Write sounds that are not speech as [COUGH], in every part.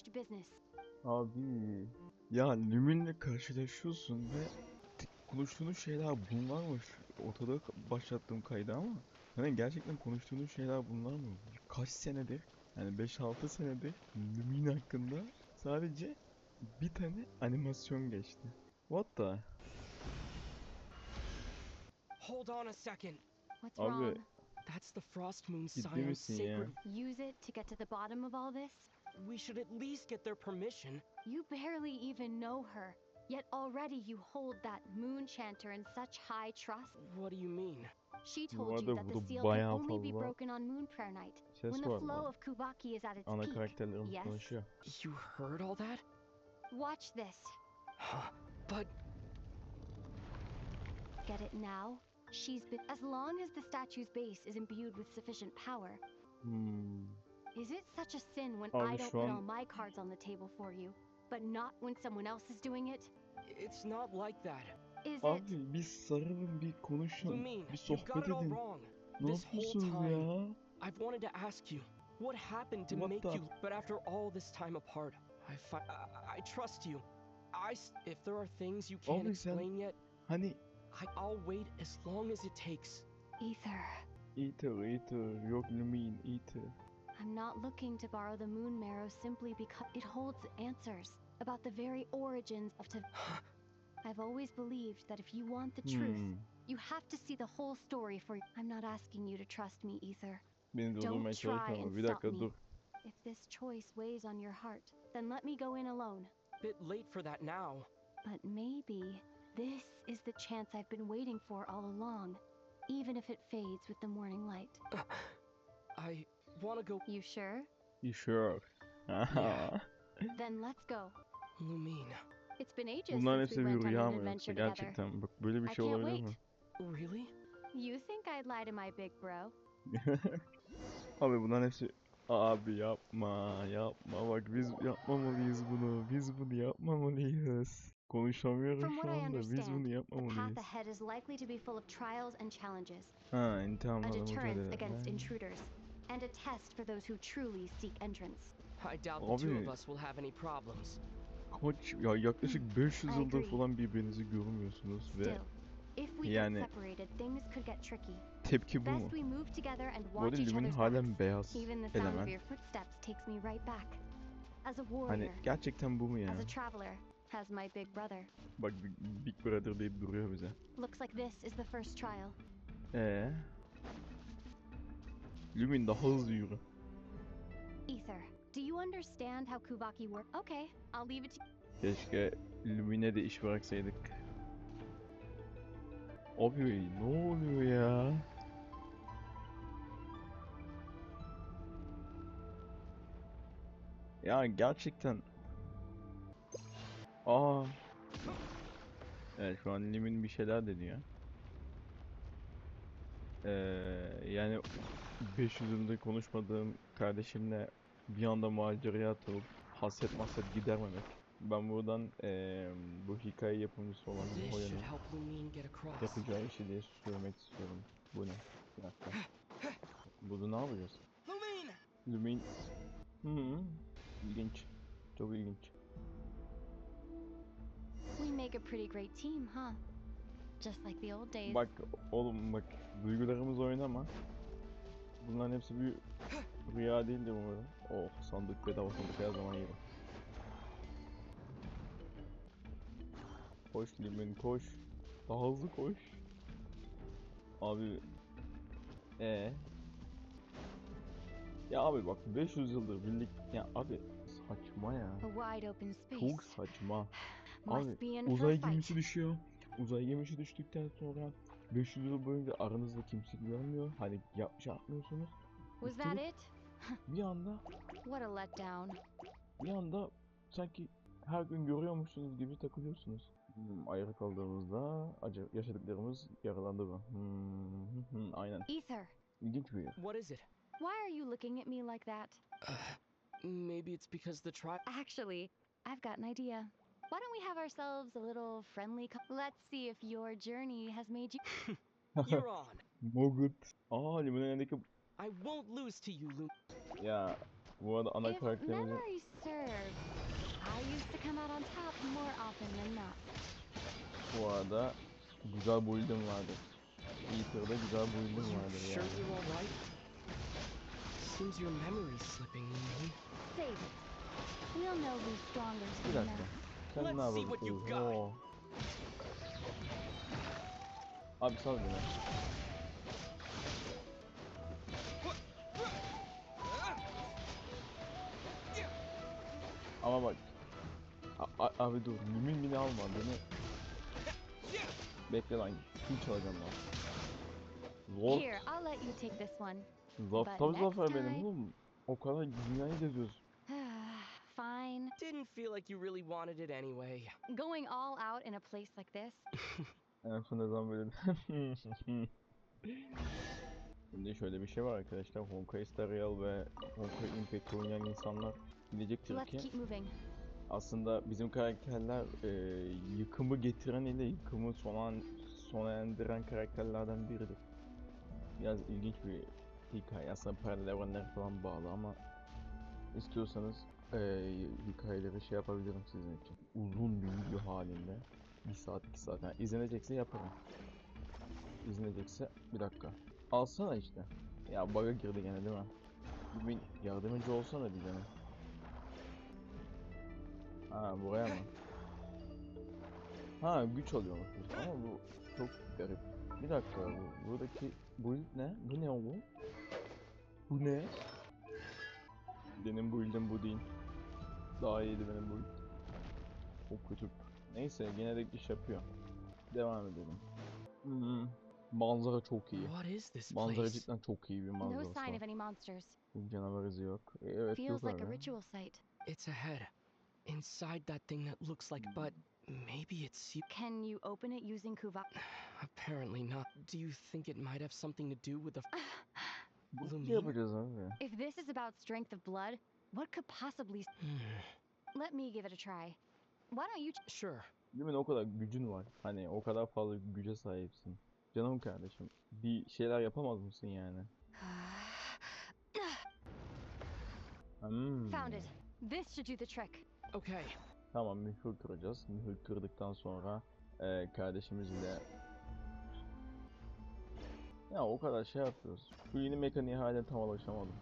unfinished business. Abi ya Lumin'le karşılaşıyorsun ve konuştuğunuz şeyler bunlarmış. Ortada başlattığım kaydı ama hani gerçekten konuştuğunuz şeyler bunlar mı? Kaç senedir yani 5-6 senedir Lumin hakkında sadece bir tane animasyon geçti. What the? Hold on a second. What's Abi wrong? That's the Frost Moon ya? sacred. Use it to get to the bottom of all this? We should at least get their permission. You barely even know her, yet already you hold that moon chanter in such high trust. What do you mean? She told you arada that the seal can only be broken on Moon Prayer Night, when the flow of Kubaki is at its Ana peak. yes? You heard all that? Watch this. but Get it now? She's been as long as the statue's base is imbued with sufficient power. Hmm. Is it such a sin when Abi I don't put all my cards on the table for you, but not when someone else is doing it? it's not like that. Is it? Abi bir sarılın bir konuşun Lumin, bir you got sohbet it all edin. wrong. Ne This whole yapıyorsunuz time, ya? I've wanted to ask you, what happened to What make the- you? But after all this time apart, I fi- I, I trust you. I s- if there are things you can't Abi sen- explain yet, Hani I, I'll wait as long as it takes. Ether. Ether, Ether, yok Lumin, Ether. I'm not looking to borrow the moon marrow simply because it holds answers about the very origins of Tav. [SIGHS] I've always believed that if you want the truth, Hmm. you have to see the whole story for. I'm not asking you to trust me, Ether. Don't try and stop me. If this choice weighs on your heart, then let me go in alone. Bit late for that now. But maybe this is the chance I've been waiting for all along, even if it fades with the morning light. [SIGHS] I want to go, You sure? You sure? Aha. [LAUGHS] Then let's go. Lumin. It's been ages Bunların since we hepsi bir went on rüya an mı yoksa adventure together. gerçekten? Bak böyle bir I şey can't olabilir wait. mi? Really? You think I'd lie to my big bro? [LAUGHS] Abi bunların hepsi Abi yapma yapma bak biz yapmamalıyız bunu biz bunu yapmamalıyız konuşamıyorum From şu what I anda biz understand, bunu The yapmamalıyız path ahead is likely to be full of trials and challenges, ha intihamla a deterrence against intruders, and a test for those who truly seek entrance. I doubt the two of us will have any problems. Kaç ya yaklaşık 500 I yıldır falan birbirinizi görmüyorsunuz ve Yani- tepki bu mu? Bu arada other's halen beyaz warrior, hani gerçekten bu mu ya? as a traveler, as my big brother. Bak Big- Big Brother deyip duruyor bize. Looks like this is the first trial. Ee. Lumin daha hızlı yürü. Ether, do you understand how Kubaki works? Okay, I'll leave it to Keşke Lumin'e de iş bıraksaydık. Abi ne oluyor ya? Ya gerçekten. Aa. Evet şu an Lumin bir şeyler deniyor. Ee, yani 500 yıldır konuşmadığım kardeşimle bir anda maceraya atılıp hasret mahset gidermemek. Ben buradan eee, bu hikaye yapımcısı olan Hoya'nın yapacağı işi diye söylemek istiyorum. Bu ne? Bir dakika. Burada ne yapacağız? Lumin! Lumin... Hı -hı. İlginç. Çok ilginç. We make a pretty great team, huh? Just like the old days. Bak oğlum bak duygularımız oynama. Bunların hepsi bir rüya değildir umarım. Oh sandık bedava sandık her zaman yerim. Koş Lumin koş. Daha hızlı koş. Abi. ee. Ya abi bak 500 yıldır birlik ya abi saçma ya. Çok saçma. Abi uzay gemisi düşüyor. Uzay gemisi düştükten sonra 500 yıl boyunca aranızda kimse görmüyor. Hani yap, şey yapmıyorsunuz. Was that it? Bir anda What a letdown. bir anda sanki her gün görüyormuşsunuz gibi takılıyorsunuz. Hmm, ayrı kaldığımızda acı yaşadıklarımız yaralandı mı? Hmm, hı hı, aynen. Ether, İlginç bir yer. What is it? why are you looking at me like that? [SIGHS] Maybe it's because the tri- Actually, I've got an idea. Why don't we have ourselves a little friendly co- Let's see if your journey has made you [LAUGHS] You're on. Mogut. Aa limonun I won't lose to you, Lumin. Ya bu arada ana If karakterimizi memory serves, I used to come out on top more often than not. Bu arada güzel build'im vardır. Ether'da güzel build'im You vardır sure you're all right? Seems your memory's slipping, Lee. Save it. We'll know who's stronger soon enough. Sen Let's ne got. Oo. Abi sal beni. Ama bak. A- a- abi dur. Mümin mini alma beni. Bekle lan. Kim çalacağım lan? Lord. Here, I'll let you take this one. Zaptav next zafer benim oğlum. O kadar dünyayı geziyoruz. Didn't feel like you really wanted it anyway. Going all out in a place like this? [LAUGHS] En son ne zaman böyle [LAUGHS] Şimdi şöyle bir şey var arkadaşlar. Honkai Star Rail ve Honkai Impact oynayan insanlar bilecektir Let's ki keep moving. aslında bizim karakterler e, yıkımı getiren ile yıkımı sona, sona endiren karakterlerden biridir. Biraz ilginç bir hikaye. Aslında paralel evrenler falan bağlı ama istiyorsanız e, hikayeleri şey yapabilirim sizin için. Uzun bir video halinde. Bir saat, iki saat. Yani izlenecekse yaparım. İzlenecekse bir dakika. Alsana işte. Ya bug'a girdi gene değil mi? Bir yardımcı olsana bir canım. Ha buraya mı? Ha güç alıyormuşuz ama bu çok garip. Bir dakika bu buradaki build ne? Bu ne oğlum? Bu ne? Benim build'im bu değil. Daha iyiydi benim build. Çok kötü. Neyse gene de iş yapıyor. Devam edelim. Hmm, manzara çok iyi. What is this Manzara place? cidden çok iyi bir No manzarası sign of any monsters. Canavar izi yok. Evet Feels yok like a abi. ritual site. It's ahead. Inside that thing that looks like, but maybe it's you. Can you open it using Kuva? [SIGHS] Apparently not. Do you think it might have something to do with the? [SIGHS] Bu Lumine? ne yapacağız abi? If this is about strength of blood, what could possibly... [SIGHS] Let me give it a try. Why don't you... Sure. Değil mi? O kadar gücün var. Hani o kadar fazla güce sahipsin. Canım kardeşim. Bir şeyler yapamaz mısın yani? [SIGHS] Hmm. Found it. This should do the trick. Okay. Tamam mühür kıracağız. Mühür kırdıktan sonra eee kardeşimizle ya o kadar şey yapıyoruz. Bu yeni mekaniğe hala tam alışamadım.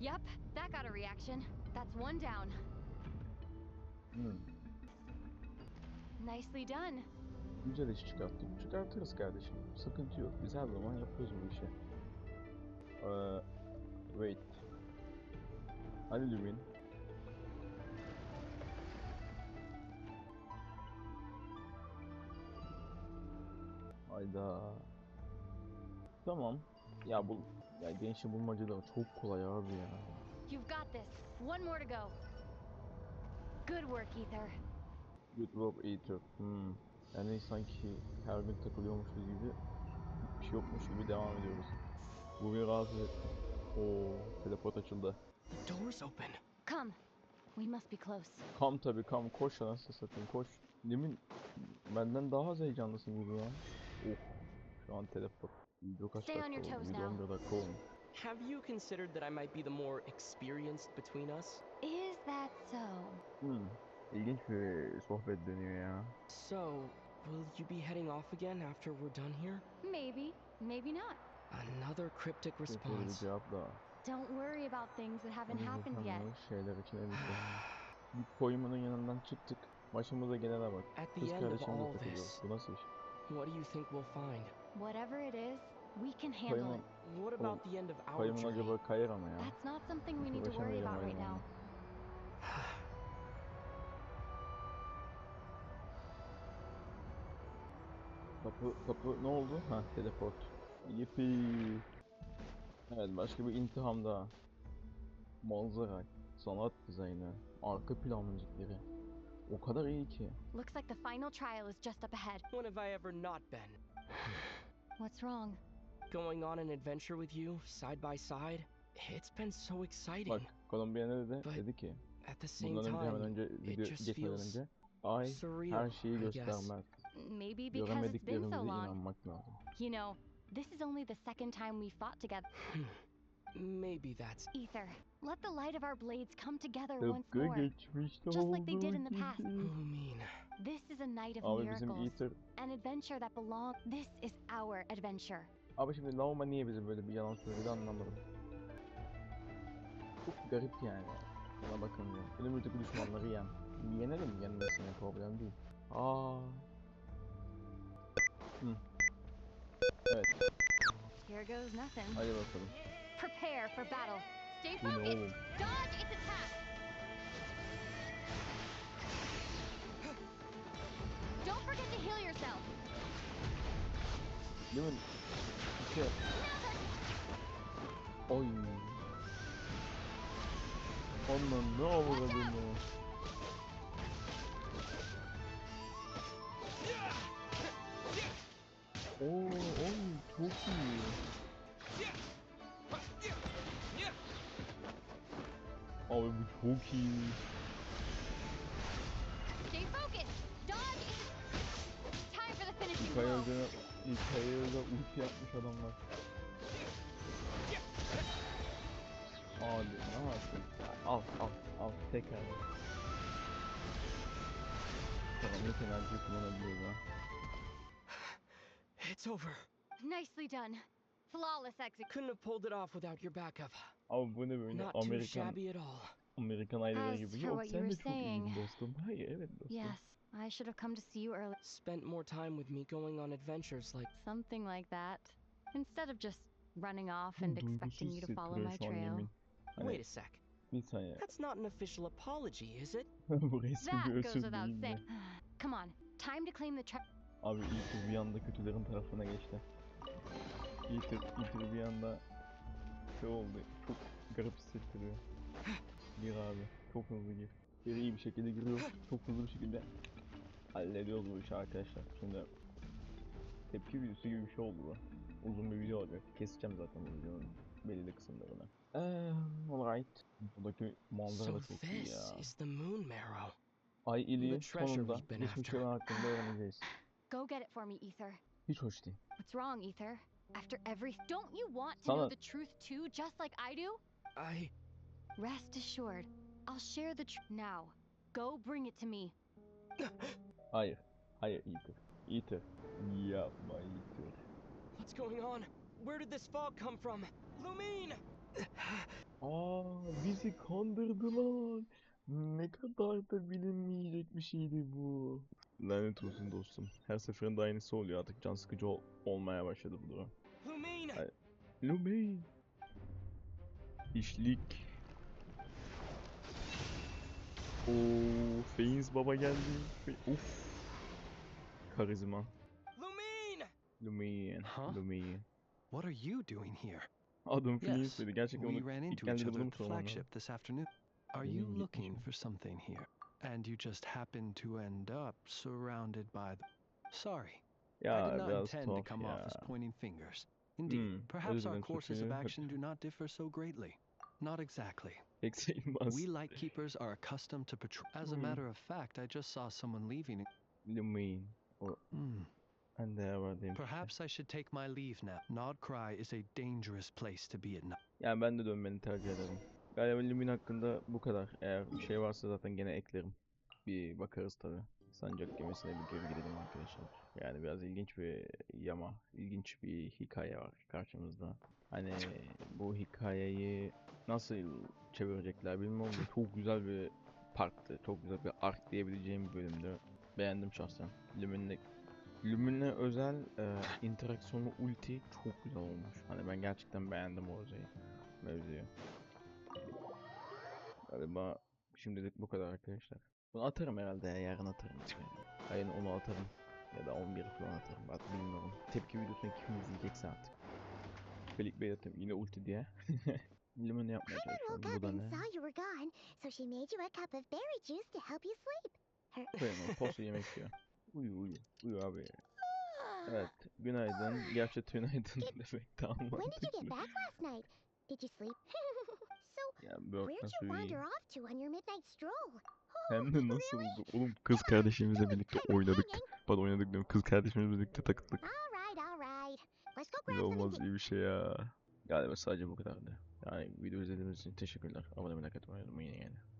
Yup, that got a reaction. That's one down. Hmm. Nicely done. Güzel iş çıkarttık. Çıkartırız kardeşim. Sıkıntı yok. Biz her zaman yapıyoruz bu işi. Eee wait. Hani Lumin? Hayda. Tamam. Ya bu ya gençli bulmacalar çok kolay abi ya. You've got this. One more to go. Good work, Ether. Good work Eater. Hmm. Yani sanki her gün takılıyormuşuz gibi bir şey yokmuş gibi devam ediyoruz. Bu bir rahatsız etti. Oo, teleport açıldı. The door's open. Come. We must be close. Kam tabi kam koş anasını satayım koş. Demin benden daha az heyecanlısın gibi ya. Oh şu an teleport. Video kaç Stay on your toes now. 11 dakika olmuş. Have you considered that I might be the more experienced between us? Is that so? Hmm. İlginç bir sohbet dönüyor ya. So, will you be heading off again after we're done here? Maybe, maybe not. Another cryptic response. Don't worry about things that haven't happened yet. Şeyler için. Bir koyumunun yanından çıktık. Başımıza gelene bak. At Kız the end of kardeşimle all this, Bu nasıl iş? What do you think we'll find? Whatever it is, we can handle it. What about the end of our journey? That's not something we need to worry about right now. [SIGHS] Kapı, kapı ne oldu? Ha teleport. Yipi. Evet başka bir intiham daha. Manzara, sanat dizaynı, arka plan müzikleri. O kadar iyi ki. Looks like the final trial is just up ahead. When have I ever not been? [SIGHS] What's wrong? Going on an adventure with you, side by side? It's been so exciting. Bak Kolombiya ne dedi? But Dedi ki At the same bundan önce hemen time, önce video just geçmeden feels önce ay surreal, her şeyi göstermez. Maybe because it's been so long. You know, this is only the second time we fought together. [LAUGHS] Maybe that's Ether, let the light of our blades come together once more. Just like they did in the past. gibi. Lumine. Oh, this is a night of Abi miracles. An adventure that belongs. This is our adventure. Abi şimdi Lauma niye bize böyle bir yalan söyledi anlamadım. Çok garip yani. Buna bakınca. Önümüzdeki düşmanları yen. Yenelim yenmesine problem değil. Aa. Hı. Evet. Here goes nothing. Hadi bakalım. Prepare for battle. Stay focused. oğlum? Dodge its attack. [GASPS] Don't forget to heal yourself. Değil mi? İşte. Oy. Ondan ne avradını. Oo, Abi bu. Stay focused. Dodge its. Time for the finishing Hikaye blow. üzerine, hikaye üzerine ulti yapmış adamlar. Abi ne yaptın? Al al al tekrar. Karanlık enerji kullanabiliyoruz ha. It's over. Nicely done. Flawless execution. Couldn't have pulled it off without your backup. Abi bu ne böyle Not too Amerikan shabby at all. Amerikan aileleri As gibi. for Yok what you sen de were çok iyisin saying. dostum. Hayır evet dostum. Yes, I should have come to see you earlier. Spent more time with me going on adventures like Something like that. Instead of just running off Çok and duygusuz expecting you to follow hissettiriyor my şu an trail. yemin. Hani Wait a sec. bir saniye. That's not an official apology, is it? [LAUGHS] bu resmi That bir goes özür without değil mi? saying. Come on, time to claim the tra- Abi Ether bir anda kötülerin tarafına geçti. Ether, Ether bir anda şey oldu. Çok garip hissettiriyor. Gir abi. Çok hızlı gir. Bir iyi bir şekilde giriyor. [LAUGHS] Çok hızlı bir şekilde hallediyoruz bu işi arkadaşlar. Şimdi tepki videosu gibi bir şey oldu bu. Uzun bir video olacak. Keseceğim zaten bu videonun belirli kısımlarını. Eee, alright. Buradaki manzara So da çok iyi ya. is the moon marrow. Ay ili the treasure sonunda we've been geçmiş after. olan hakkında öğreneceğiz. Go get it for me, Ether. Hiç hoş değil. What's wrong, Ether? After every. Don't you want to Sana- know the truth too, just like I do? I Rest assured, I'll share the truth. Now, go bring it to me. [LAUGHS] Hayır. Hayır Ether. Ether. Yapma Ether. What's going on? Where did this fog come from? Lumine! [SIGHS] Aa bizi kandırdılar. Ne kadar da bilinmeyecek bir şeydi bu. Lanet olsun dostum. Her seferinde aynısı oluyor artık can sıkıcı ol- olmaya başladı bu durum. Lumine! Ay- Lumi. İşlik. Oo, Feyiz baba geldi. Fe- Uf. Karizma. Lumine! Lumiyen. Huh? Lumiyen. What are you doing here? Adım Feyiz Yes, dedi. Gerçekten we onu ran into each geldiğinde other bunu at the flagship this afternoon. Are you looking for something here? And you just happen to end up surrounded by the... Sorry, I Ya did not biraz intend to tuhaf come off as pointing fingers. Indeed, Hmm, perhaps our courses of action do not differ so greatly. Not exactly. We Lightkeepers are accustomed to patrol. As a Hmm. matter of fact, I just saw someone leaving. Lumiyen. Hmm. Ben de var demiş. Perhaps I should take my leave now. Nodcry is a dangerous place to be at night. Yani ben de dönmeni tercih ederim. Galiba Lumin hakkında bu kadar. Eğer bir şey varsa zaten gene eklerim. Bir bakarız tabi. Sancak gemisine bir geri gidelim arkadaşlar. Yani biraz ilginç bir yama, ilginç bir hikaye var karşımızda. Hani bu hikayeyi nasıl çevirecekler bilmiyorum çok güzel bir parktı. Çok güzel bir ark diyebileceğim bir bölümdü. Beğendim şahsen. Lumin'le Lumin'le özel e, interaksiyonlu ulti çok güzel olmuş. Hani ben gerçekten beğendim o özeyi, mevzuyu. Galiba şimdilik bu kadar arkadaşlar. Bunu atarım herhalde ya, yarın atarım. Ayın onu atarım. Ya da 11 falan atarım artık bilmiyorum. Tepki videosunu kim izleyecekse artık. Bey atayım yine ulti diye. [LAUGHS] Lumin yapmaya Hammer çalışıyorum. woke Bu up da and ne? Koyamam. [LAUGHS] Posta yemek yiyor. Uyu uyu. Uyu abi. Evet. Günaydın. Gerçi tünaydın [LAUGHS] demek get mantıklı. Did you sleep? so, Ya where'd nasıl you wander off to on your midnight stroll? Hem de nasıldı? [GASPS] really? Oğlum kız kardeşimizle birlikte oynadık. Pardon oynadık diyorum. Kız kardeşimizle birlikte takıldık. Something to iyi bir şey ya. Galiba sadece bu kadardı. Yani video izlediğiniz için teşekkürler. Abone olmayı, unutmayın.